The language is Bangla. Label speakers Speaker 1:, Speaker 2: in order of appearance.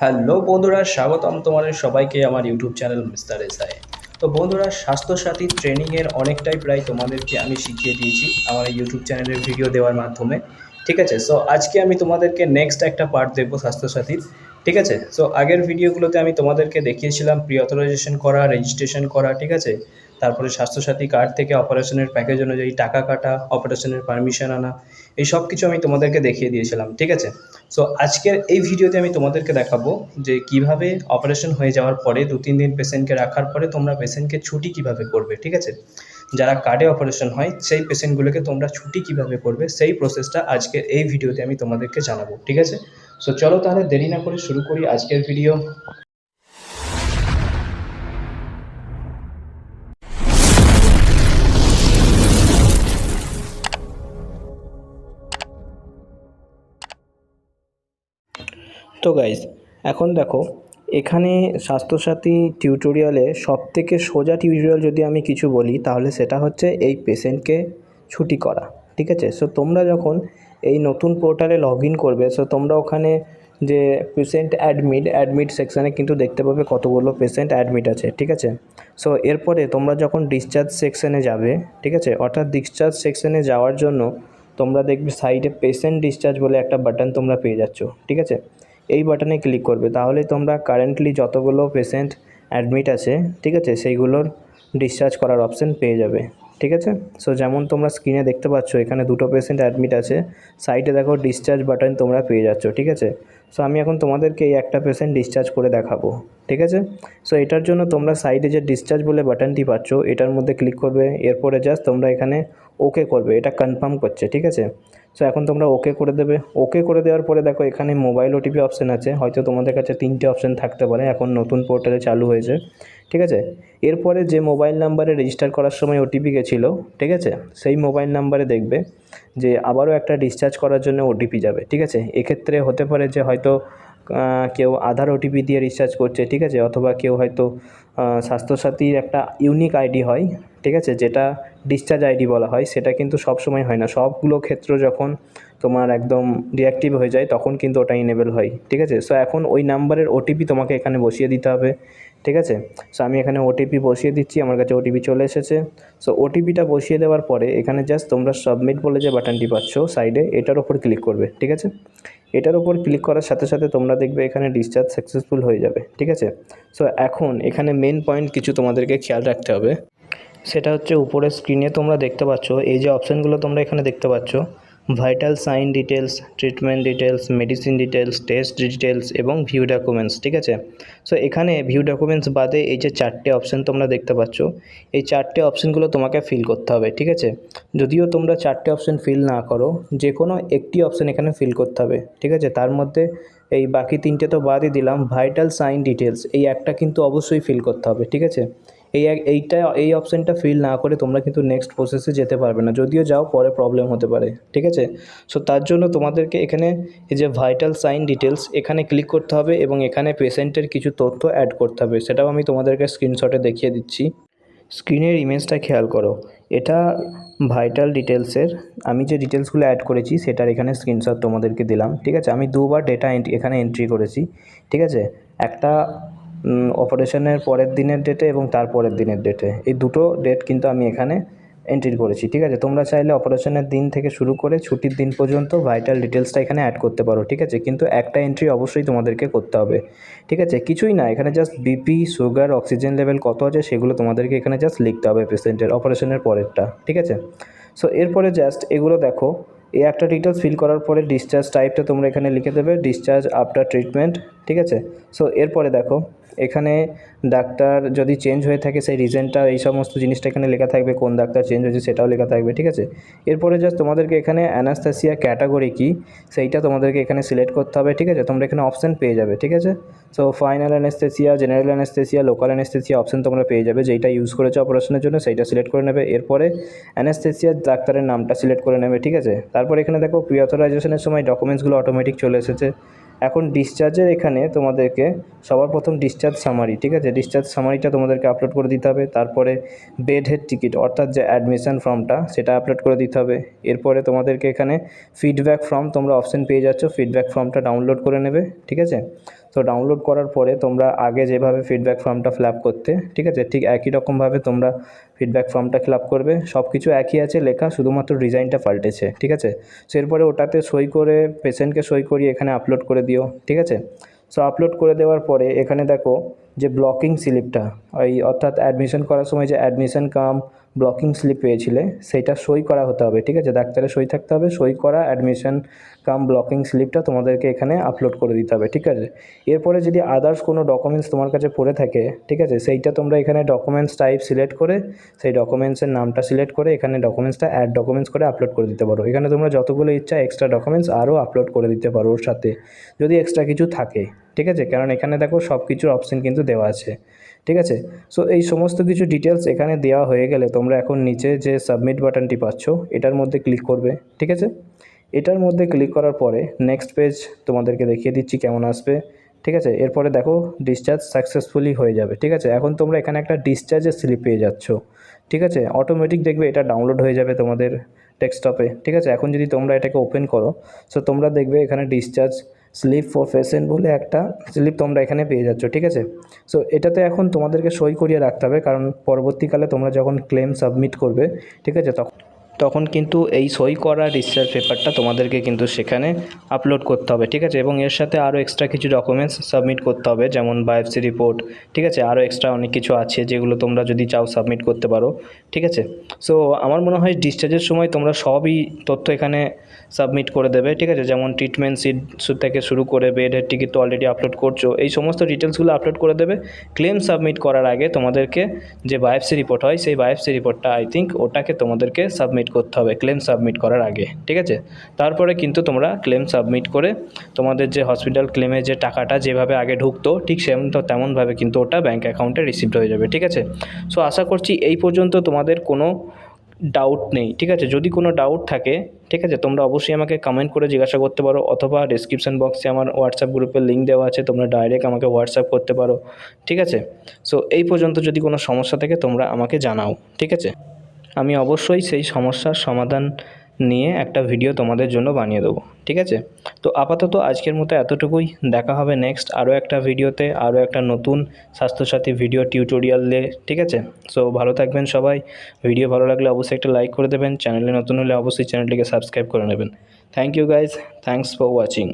Speaker 1: হ্যালো বন্ধুরা, স্বাগতম তোমাদের সবাইকে আমার ইউটিউব চ্যানেল মিস্টার এসআই। তো বন্ধুরা, স্বাস্থ্যসাথী ট্রেনিংয়ের অনেকটাই প্রায় তোমাদেরকে আমি শিখিয়ে দিয়েছি আমার ইউটিউব চ্যানেলের ভিডিও দেওয়ার মাধ্যমে। ঠিক আছে? সো আজকে আমি তোমাদেরকে নেক্সট একটা পার্ট দেবো স্বাস্থ্যসাথীর। ঠিক আছে? সো আগের ভিডিওগুলোতে আমি তোমাদেরকে দেখিয়েছিলাম প্রি অথরাইজেশন করা রেজিস্ট্রেশন করা, ঠিক আছে? তারপরে স্বাস্থ্যসাথী কার্ড থেকে অপারেশনের প্যাকেজ অনুযায়ী টাকা কাটা অপারেশনের পারমিশন আনা, এই সব কিছু আমি তোমাদেরকে দেখিয়ে দিয়েছিলাম, ঠিক আছে? সো আজকের এই ভিডিওতে আমি তোমাদেরকে দেখাবো যে কীভাবে অপারেশন হয়ে যাওয়ার পরে দু তিন দিন পেশেন্টকে রাখার পরে তোমরা পেশেন্টকে ছুটি কীভাবে করবে, ঠিক আছে? যারা কার্ডে অপারেশন হয়, সেই পেশেন্টগুলোকে তোমরা ছুটি কীভাবে করবে, সেই প্রসেসটা আজকের এই ভিডিওতে আমি তোমাদেরকে জানাব, ঠিক আছে? সো চলো তাহলে দেরি না করে শুরু করি আজকের ভিডিও তো গাইজ এখন দেখো এখানে স্বাস্থ্যসাথী টিউটোরিয়ালে সব থেকে সোজা টিউটোরিয়াল যদি আমি কিছু বলি, তাহলে সেটা হচ্ছে এই পেশেন্টকে ছুটি করা, ঠিক আছে? সো তোমরা যখন এই নতুন পোর্টালে লগ ইন করবে সো তোমরা ওখানে যে পেশেন্ট অ্যাডমিট অ্যাডমিট সেকশানে কিন্তু দেখতে পাবে কতগুলো পেশেন্ট অ্যাডমিট আছে, ঠিক আছে? সো এরপরে তোমরা যখন ডিসচার্জ সেকশানে যাবে, ঠিক আছে? অর্থাৎ ডিসচার্জ সেকশানে যাওয়ার জন্য তোমরা দেখবে সাইডে পেশেন্ট ডিসচার্জ বলে একটা বাটন তোমরা পেয়ে যাচ্ছ, ঠিক আছে? এই বাটনে ক্লিক করবে। তাহলে তোমরা কারেন্টলি যতগুলো পেশেন্ট অ্যাডমিট আছে, ঠিক আছে, সেইগুলোর ডিসচার্জ করার অপশান পেয়ে যাবে, ঠিক আছে? সো যেমন তোমরা স্ক্রিনে দেখতে পাচ্ছ, এখানে দুটো পেশেন্ট অ্যাডমিট আছে সাইডে দেখো ডিসচার্জ বাটন তোমরা পেয়ে যাচ্ছ, ঠিক আছে? সো আমি এখন তোমাদেরকে এই একটা পেশেন্ট ডিসচার্জ করে দেখাবো, ঠিক আছে? সো এটার জন্য তোমরা সাইডে যে ডিসচার্জ বলে বাটনটি পাচ্ছ, এটার মধ্যে ক্লিক করবে, এরপরে জাস্ট তোমরা এখানে ওকে করবে, এটা কনফার্ম করছে, ঠিক আছে? সো এখন তোমরা ওকে করে দেবে। ওকে করে দেওয়ার পরে দেখো, এখানে মোবাইল ওটিপি অপশান আছে। হয়তো তোমাদের কাছে তিনটে অপশান থাকতে পারে। এখন নতুন পোর্টালে চালু হয়েছে। ঠিক আছে? এরপরে যে মোবাইল নাম্বারে রেজিস্টার করার সময় ওটিপি গেছিল, ঠিক আছে? সেই মোবাইল নাম্বারে দেখবে যে আবারও একটা ডিসচার্জ করার জন্য ওটিপি যাবে। ঠিক আছে? এক্ষেত্রে হতে পারে যে হয়তো কেউ আধার ওটিপি দিয়ে রিচার্জ করছে, ঠিক আছে? অথবা কেউ হয়তো স্বাস্থ্যসাথীর একটা ইউনিক আইডি হয়। ঠিক আছে? যেটা ডিসচার্জ আইডি বলা হয়, সেটা কিন্তু সব সময় হয় না। সবগুলো ক্ষেত্র যখন তোমার একদম ডিঅ্যাক্টিভ হয়ে যায়, তখন কিন্তু ওটা ইনেবল হয়। ঠিক আছে? সো এখন ওই নাম্বারের ওটিপি তোমাকে এখানে বসিয়ে দিতে হবে। ঠিক আছে? সো আমি এখানে ওটিপি বসিয়ে দিচ্ছি, আমার কাছে ওটিপি চলে এসেছে। সো ওটিপিটা বসিয়ে দেওয়ার পরে, এখানে জাস্ট তোমরা সাবমিট বলে যে বাটনটি পাচ্ছ সাইডে এটার ওপর ক্লিক করবে। ঠিক আছে? এটার ওপর ক্লিক করার সাথে সাথে তোমরা দেখবে এখানে ডিসচার্জ সাকসেসফুল হয়ে যাবে। ঠিক আছে? সো এখন এখানে মেন পয়েন্ট কিছু তোমাদেরকে খেয়াল রাখতে হবে। সেটা হচ্ছে স্ক্রিনে তোমরা দেখতে পাচ্ছ, এই যে অপশানগুলো তোমরা এখানে দেখতে পাচ্ছ vital sign details treatment details medicine details test details এবং ভিউ ডকুমেন্টস ঠিক আছে? সো এখানে ভিউ ডকুমেন্টস বাদে এই যে চারটে অপশান তোমরা দেখতে পাচ্ছ, এই চারটে অপশানগুলো তোমাকে ফিল করতে হবে, ঠিক আছে? যদিও তোমরা চারটে অপশান ফিল না করো যে কোনো একটি অপশান এখানে ফিল করতে হবে, ঠিক আছে? তার মধ্যে এই বাকি তিনটে তো বাদই দিলাম ভাইটাল সাইন ডিটেলস এই একটা কিন্তু অবশ্যই ফিল করতে হবে, ঠিক আছে? এই এইটা, এই অপশানটা ফিল না করে তোমরা কিন্তু নেক্সট প্রসেসে যেতে পারবে না। যদিও যাও, পরে প্রবলেম হতে পারে, ঠিক আছে? সো তার জন্য তোমাদেরকে এখানে এই যে ভাইটাল সাইন ডিটেলস এখানে ক্লিক করতে হবে এবং এখানে পেশেন্টের কিছু তথ্য অ্যাড করতে হবে। সেটাও আমি তোমাদেরকে স্ক্রিনশটে দেখিয়ে দিচ্ছি। স্ক্রিনের ইমেজটা খেয়াল করো। এটা ভাইটাল ডিটেলসের আমি যে ডিটেলসগুলো অ্যাড করেছি, সেটার এখানে স্ক্রিনশট তোমাদেরকে দিলাম, ঠিক আছে? আমি দুবার ডেটা এখানে এন্ট্রি করেছি, ঠিক আছে? একটা অপারেশনের পরের দিনের ডেটে এবং তার পরের দিনের ডেটে এই দুটো ডেট কিন্তু আমি এখানে এন্ট্রি করেছি, ঠিক আছে? তোমরা চাইলে অপারেশনের দিন থেকে শুরু করে ছুটির দিন পর্যন্ত ভাইটাল ডিটেলসটা এখানে অ্যাড করতে পারো, ঠিক আছে? কিন্তু একটা এন্ট্রি অবশ্যই তোমাদেরকে করতে হবে, ঠিক আছে? কিছুই না, এখানে just BP sugar oxygen level কত আছে সেগুলো তোমাদেরকে এখানে জাস্ট লিখতে হবে পেশেন্টের অপারেশনের পরেরটা, ঠিক আছে? সো এরপরে জাস্ট এগুলো দেখো, এই একটা ডিটেলস ফিল করার পরে ডিসচার্জ টাইপটা তোমরা এখানে লিখে দেবে ডিসচার্জ আফটার ট্রিটমেন্ট ঠিক আছে? সো এরপরে দেখো এখানে ডাক্তার যদি চেঞ্জ হয়ে থাকে সেই রিজেনটা এই সমস্ত জিনিসটা এখানে লেখা থাকবে, কোন ডাক্তার চেঞ্জ হয়েছে সেটাও লেখা থাকবে, ঠিক আছে? এরপরে জাস্ট তোমাদেরকে এখানে অ্যানাস্থাসিয়া ক্যাটাগরি কি, সেইটা তোমাদেরকে এখানে সিলেক্ট করতে হবে, ঠিক আছে? তোমরা এখানে অপশান পেয়ে যাবে, ঠিক আছে? So final anaesthesia general anaesthesia local anaesthesia option তোমরা পেয়ে যাবে, যেইটা ইউজ করেছ অপারেশনের জন্য, সেইটা সিলেক্ট করে নেবে। এরপরে অ্যানেস্থেসিয়ার ডাক্তারের নামটা সিলেক্ট করে নেবে, ঠিক আছে? তারপর এখানে দেখো প্রি অথরাইজেশনের সময় ডকুমেন্টসগুলো অটোমেটিক চলে এসেছে। এখন ডিসচার্জের এখানে তোমাদেরকে সবার প্রথম ডিসচার্জ সামারি ঠিক আছে? ডিসচার্জ সামারিটা তোমাদেরকে আপলোড করে দিতে হবে। তারপরে বেড হেড টিকিট অর্থাৎ যে অ্যাডমিশান ফর্মটা সেটা আপলোড করে দিতে হবে। এরপরে তোমাদেরকে এখানে ফিডব্যাক ফর্ম তোমরা অপশান পেয়ে যাচ্ছ। ফিডব্যাক ফর্মটা ডাউনলোড করে নেবে, ঠিক আছে? তো ডাউনলোড করার পরে তোমরা আগে যেভাবে ফিডব্যাক ফর্মটা ফিল করতে, ঠিক আছে? ঠিক একই রকমভাবে তোমরা ফিডব্যাক ফর্মটা ফিল করবে। সব কিছু একই আছে লেখা, শুধুমাত্র ডিজাইনটা পাল্টেছে, ঠিক আছে? সো এরপরে ওটাতে সই করে পেশেন্টকে সই করিয়ে এখানে আপলোড করে দিও, ঠিক আছে? সো আপলোড করে দেওয়ার পরে এখানে দেখো যে ব্লকিং স্লিপটা ওই অর্থাৎ অ্যাডমিশন করার সময় যে অ্যাডমিশন কাম ব্লকিং স্লিপ পেয়েছিলে সেইটা সই করা হতে হবে, ঠিক আছে? ডাক্তারের সই থাকতে হবে, সই করা অ্যাডমিশন কাম ব্লকিং স্লিপটা তোমাদেরকে এখানে আপলোড করে দিতে হবে, ঠিক আছে? এরপরে যদি আদার্স কোনো ডকুমেন্টস তোমার কাছে পড়ে থাকে, ঠিক আছে? সেইটা তোমরা এখানে ডকুমেন্টস টাইপ সিলেক্ট করে, সেই ডকুমেন্টসের নামটা সিলেক্ট করে এখানে ডকুমেন্টসটা অ্যাড ডকুমেন্টস করে আপলোড করে দিতে পারো। এখানে তোমরা যতগুলো ইচ্ছা এক্সট্রা ডকুমেন্টস আরও আপলোড করে দিতে পারো ওর সাথে, যদি এক্সট্রা কিছু থাকে, ঠিক আছে? কারণ এখানে দেখো সব কিছুর অপশন কিন্তু দেওয়া আছে। ঠিক আছে? সো এই সমস্ত কিছু ডিটেলস এখানে দেওয়া হয়ে গেলে তোমরা এখন নিচে যে সাবমিট বাটনটি পাচ্ছ, এটার মধ্যে ক্লিক করবে, ঠিক আছে? এটার মধ্যে ক্লিক করার পরে নেক্সট পেজ তোমাদেরকে দেখিয়ে দিচ্ছি কেমন আসবে, ঠিক আছে? এরপরে দেখো ডিসচার্জ সাকসেসফুলি হয়ে যাবে, ঠিক আছে? এখন তোমরা এখানে একটা ডিসচার্জের স্লিপ পেয়ে যাচ্ছ, ঠিক আছে? অটোমেটিক দেখবে এটা ডাউনলোড হয়ে যাবে তোমাদের ডেস্কটপে ঠিক আছে? এখন যদি তোমরা এটাকে ওপেন করো সো তোমরা দেখবে এখানে ডিসচার্জ স্লিপ ফর পেশেন্ট বলে একটা স্লিপ তোমরা এখানে পেয়ে যাচ্ছ, ঠিক আছে? সো এটাতে এখন তোমাদেরকে সই করিয়ে রাখতে হবে, কারণ পরবর্তীকালে তোমরা যখন ক্লেম সাবমিট করবে, ঠিক আছে, তখন তখন কিন্তু এই সই করা ডিসচার্জ পেপারটা তোমাদেরকে কিন্তু সেখানে আপলোড করতে হবে, ঠিক আছে? এবং এর সাথে আরও এক্সট্রা কিছু ডকুমেন্টস সাবমিট করতে হবে, যেমন বায়োপসি রিপোর্ট ঠিক আছে? আরও এক্সট্রা অনেক কিছু আছে যেগুলো তোমরা যদি চাও সাবমিট করতে পারো, ঠিক আছে? সো আমার মনে হয় ডিসচার্জের সময় তোমরা সবই তথ্য এখানে সাবমিট করে দেবে, ঠিক আছে? যেমন ট্রিটমেন্ট সিট থেকে শুরু করে বেডের টিকিট তো অলরেডি আপলোড করছ, এই সমস্ত ডিটেলসগুলো আপলোড করে দেবে। ক্লেম সাবমিট করার আগে তোমাদেরকে যে বায়োপসি রিপোর্ট হয়, সেই বায়োপসি রিপোর্টটা আই থিঙ্ক ওটাকে তোমাদেরকে সাবমিট করতে হবে ক্লেম সাবমিট করার আগে, ঠিক আছে? তারপরে কিন্তু তোমরা ক্লেম সাবমিট করে তোমাদের যে হসপিটাল ক্লেমে যে টাকাটা যেভাবে আগে ঢুকতো, ঠিক সেমন তো তেমনভাবে কিন্তু ওটা ব্যাঙ্ক অ্যাকাউন্টে রিসিভড হয়ে যাবে, ঠিক আছে? সো আশা করছি এই পর্যন্ত তোমাদের কোনো ডাউট নেই, ঠিক আছে? যদি কোনো ডাউট থাকে, ঠিক আছে? তোমরা অবশ্যই আমাকে কমেন্ট করে জিজ্ঞাসা করতে পারো, অথবা ডিসক্রিপশান বক্সে আমার হোয়াটসঅ্যাপ গ্রুপের লিঙ্ক দেওয়া আছে, তোমরা ডাইরেক্ট আমাকে হোয়াটসঅ্যাপ করতে পারো, ঠিক আছে? সো এই পর্যন্ত যদি কোনো সমস্যা থাকে তোমরা আমাকে জানাও, ঠিক আছে? আমি অবশ্যই সেই সমস্যার সমাধান নিয়ে একটা ভিডিও তোমাদের জন্য বানিয়ে দেবো, ঠিক আছে? তো আপাতত আজকের মতো এতটুকুই, দেখা হবে নেক্সট আরও একটা ভিডিওতে আরও একটা নতুন স্বাস্থ্যসাথী ভিডিও টিউটোরিয়াল ঠিক আছে? সো ভালো থাকবেন সবাই। ভিডিও ভালো লাগলে অবশ্যই একটা লাইক করে দেবেন। চ্যানেলে নতুন হলে অবশ্যই চ্যানেলটিকে সাবস্ক্রাইব করে নেবেন। Thank you guys thanks for watching